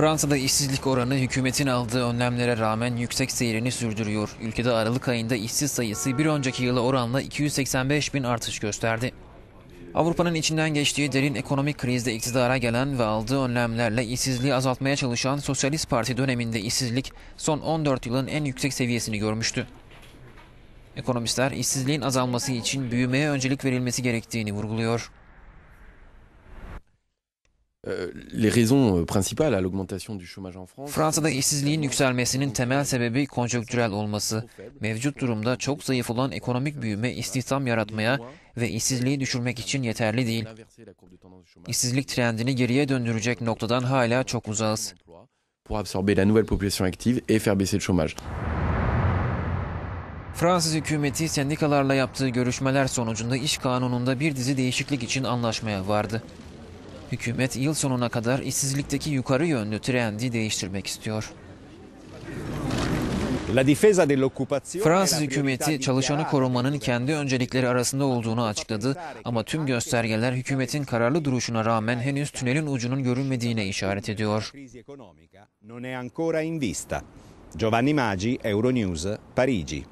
Fransa'da işsizlik oranı hükümetin aldığı önlemlere rağmen yüksek seyrini sürdürüyor. Ülkede Aralık ayında işsiz sayısı bir önceki yıla oranla 285 bin artış gösterdi. Avrupa'nın içinden geçtiği derin ekonomik krizde iktidara gelen ve aldığı önlemlerle işsizliği azaltmaya çalışan Sosyalist Parti döneminde işsizlik son 14 yılın en yüksek seviyesini görmüştü. Ekonomistler işsizliğin azalması için büyümeye öncelik verilmesi gerektiğini vurguluyor. Euh, les raisons euh, principales à l'augmentation du chômage en France. Fransa'da işsizliğin yükselmesinin temel sebebi konjonktürel olması. Mevcut durumda çok zayıf olan ekonomik büyüme istihdam yaratmaya ve işsizliği düşürmek için yeterli değil. İşsizlik trendini geriye döndürecek noktadan hala çok uzağız. Pour absorber la nouvelle population active et faire baisser le chômage. Fransız hükümeti sendikalarla yaptığı görüşmeler sonucunda iş kanununda bir dizi değişiklik için anlaşmaya vardı. Hükümet yıl sonuna kadar işsizlikteki yukarı yönlü trendi değiştirmek istiyor. Fransız la hükümeti çalışanı korumanın kendi öncelikleri arasında olduğunu açıkladı ama tüm göstergeler hükümetin kararlı duruşuna rağmen henüz tünelin ucunun görünmediğine işaret ediyor. Giovanni Maggi, Euronews, Parigi.